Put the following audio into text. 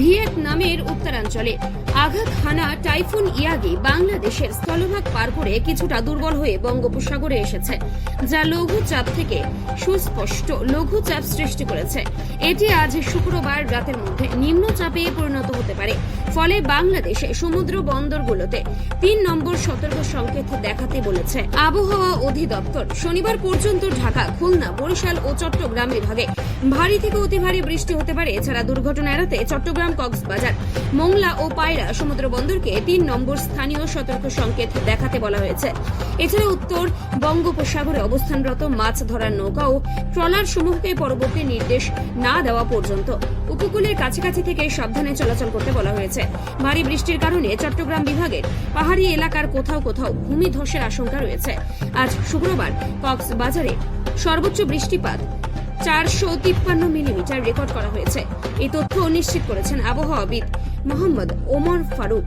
ভিয়েতনামের উত্তরাঞ্চলে আঘাত হানা টাইফুন ইয়াগি বাংলাদেশের স্থলভাগ পার করে কিছুটা দুর্বল হয়ে বঙ্গোপসাগরে এসেছে, যা লঘুচাপ থেকে সুস্পষ্ট লঘুচাপ সৃষ্টি করেছে। এটি আজ শুক্রবার রাতের মধ্যে নিম্নচাপে পরিণত হতে পারে। ফলে বাংলাদেশে সমুদ্র বন্দরগুলোতে তিন নম্বর সতর্ক সংকেত দেখাতে বলেছে আবহাওয়া অধিদপ্তর। শনিবার পর্যন্ত ঢাকা, খুলনা, বরিশাল ও চট্টগ্রাম বিভাগে ভারী থেকে অতি ভারী বৃষ্টি হতে পারে। এছাড়া দুর্ঘটনা এড়াতে চট্টগ্রাম কক্সবাজার। মোংলা ও পায়রা সমুদ্র বন্দরকে তিন নম্বর স্থানীয় সতর্ক সংকেত দেখাতে বলা হয়েছে। এছাড়া উত্তর বঙ্গোপসাগরে অবস্থানরত মাছ ধরার নৌকা ও ট্রলার সমূহকে পরবর্তী নির্দেশ না দেওয়া পর্যন্ত। উপকূলের কাছাকাছি থেকে সাবধানে চলাচল করতে বলা হয়েছে। ভারী বৃষ্টির কারণে চট্টগ্রাম বিভাগের পাহাড়ি এলাকার কোথাও কোথাও ভূমিধসের আশঙ্কা রয়েছে। আজ শুক্রবার কক্সবাজারে সর্বোচ্চ বৃষ্টিপাত চারশো তিপ্পান্ন মিলিমিটার রেকর্ড করা হয়েছে। এই তথ্য নিশ্চিত করেছেন আবহাওয়াবিদ মোহাম্মদ ওমর ফারুক।